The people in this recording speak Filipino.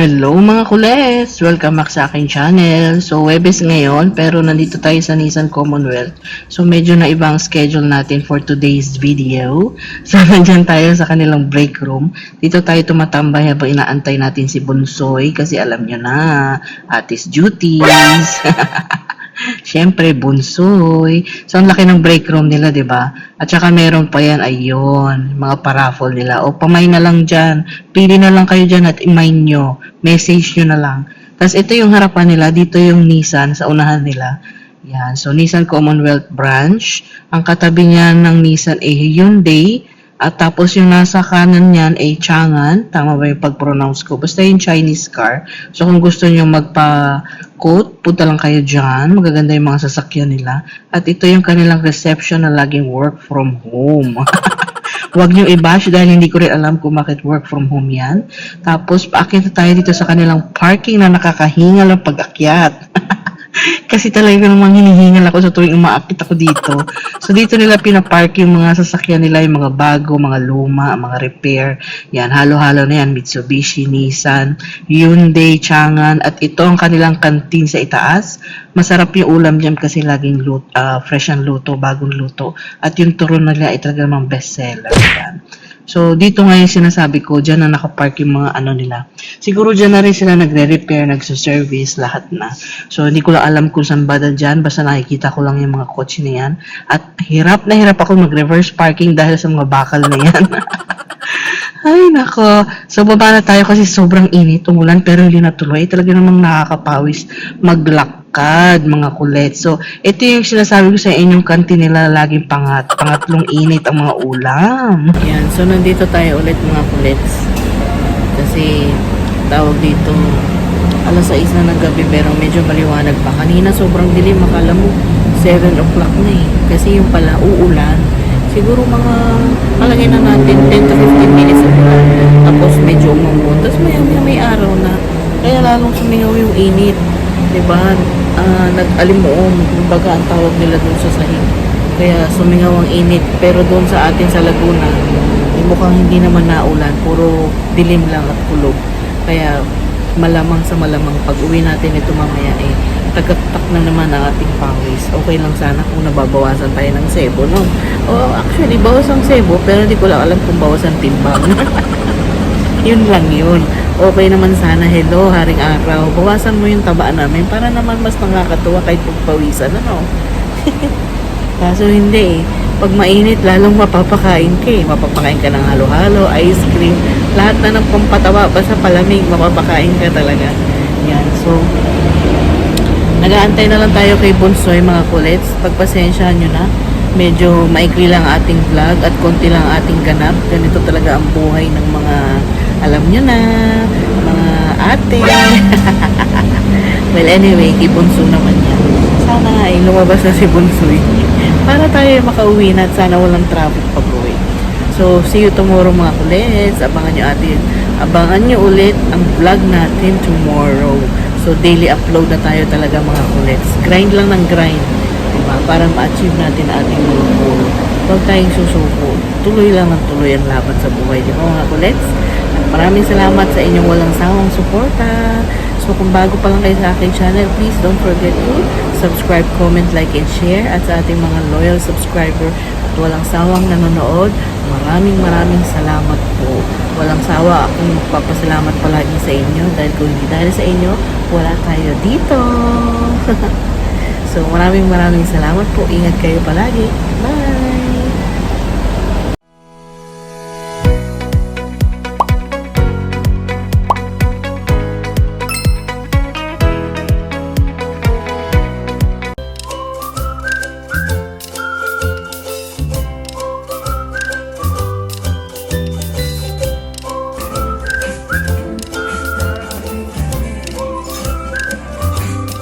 Hello mga kules! Welcome back sa aking channel. So, Webes ngayon, pero nandito tayo sa Nissan Commonwealth. So, medyo na ibang schedule natin for today's video. So, nandyan tayo sa kanilang break room. Dito tayo tumatambay habang inaantay natin si Bunsoy kasi alam nyo na, atis duties. Siyempre, bunsoy. So, ang laki ng break room nila, di ba? At saka meron pa yan, ayun, mga paraffle nila. O, pamay na lang dyan. Pili na lang kayo dyan at imine nyo. Message nyo na lang. Tapos, ito yung harapan nila. Dito yung Nissan sa unahan nila. Yan. So, Nissan Commonwealth Branch. Ang katabi niya ng Nissan ay Hyundai. At tapos yung nasa kanan niyan ay Chang'an. Tama ba yung pag-pronounce ko? Basta yung Chinese car. So kung gusto niyo magpa-quote, punta lang kayo dyan. Magaganda yung mga sasakyan nila. At ito yung kanilang reception na laging work from home. Huwag niyo i-bash dahil hindi ko rin alam kung bakit work from home yan. Tapos, paakit na tayo dito sa kanilang parking na nakakahingal ang pag-akyat. Kasi talaga namang hinihingal ako sa tuwing umaakit ako dito. So dito nila pinapark yung mga sasakyan nila, yung mga bago, mga luma, mga repair. Yan, halo-halo na yan. Mitsubishi, Nissan, Hyundai, Chang'an. At ito ang kanilang kantin sa itaas. Masarap yung ulam dyan kasi laging lut, ah, fresh ang luto, bagong luto. At yung turon nila ay talaga namang bestseller. Yan. So, dito nga yung sinasabi ko, dyan na nakapark yung mga ano nila. Siguro dyan na rin sila nagre-repair, nagsa-service, lahat na. So, hindi ko lang alam kung saan banda dyan, basta nakikita ko lang yung mga kotse na yan. At hirap na hirap ako mag-reverse parking dahil sa mga bakal na yan. Ay, nako. So, baba na tayo kasi sobrang init, umulan, pero hindi natuloy. Talaga namang nakakapawis maglakad, mga kulet. So, ito yung sinasabi ko sa inyong kantin nila, laging pangat, pangatlong init ang mga ulam. Yan, so nandito tayo ulit mga kulets. Kasi, tawag dito, alas 6 na ng gabi, pero medyo maliwanag pa. Kanina sobrang dilim, akala mo 7 o'clock na eh. Kasi yung pala, uulan. Siguro mga, malagay na natin 10 to 15 minutes of ulan. Tapos medyo umamon. Tapos may, may, may araw na. Kaya lalong sumingaw yung init. Diba? Ah, nag-alimuong. Kumbaga ang tawag nila dun sa sahig. Kaya sumingaw ang init. Pero doon sa atin sa Laguna, eh, mukhang hindi naman naulan. Puro dilim lang at kulog. Kaya malamang sa malamang pag uwi natin ito mamaya eh tagaktak na naman ang ating pawis. Okay lang sana kung nababawasan tayo ng sebo, no? O actually, bawas ang sebo, pero hindi ko lang alam kung bawas ang timbang. yun lang yun. Okay naman sana, hello, haring araw. Bawasan mo yung taba namin para naman mas nakakatuwa kahit pagpawisan, ano? Kaso hindi eh. Pag mainit, lalong mapapakain ka eh. Mapapakain ka ng halo-halo, ice cream, lahat na ng pampatawa, basta palamig, mapapakain ka talaga. Yan, so, nagaantay na lang tayo kay Bonsoy mga kulets. Pagpasensyahan nyo na. Medyo maikli lang ating vlog at konti lang ating ganap. Ganito talaga ang buhay ng mga, alam nyo na, mga ate. well, anyway, kay Bonso naman yan. Sana ay lumabas na si Bonsoy. Para tayo makauwi na at sana walang traffic pag uwi. So, see you tomorrow mga kulets. Abangan nyo atin. Abangan nyo ulit ang vlog natin tomorrow. So, daily upload na tayo talaga mga kulets. Grind lang ng grind. Diba? Para ma-achieve natin ating mga goal. Huwag tayong susuko. Tuloy lang ang tuloy ang laban sa buhay. Di mga kulets? Maraming salamat sa inyong walang sawang suporta. So, kung bago pa lang kayo sa aking channel, please don't forget to subscribe, comment, like, and share. At sa ating mga loyal subscriber at walang sawang nanonood, maraming maraming salamat po. Walang sawa akong magpapasalamat palagi sa inyo dahil kung hindi dahil sa inyo, wala tayo dito. so, maraming maraming salamat po. Ingat kayo palagi. Bye!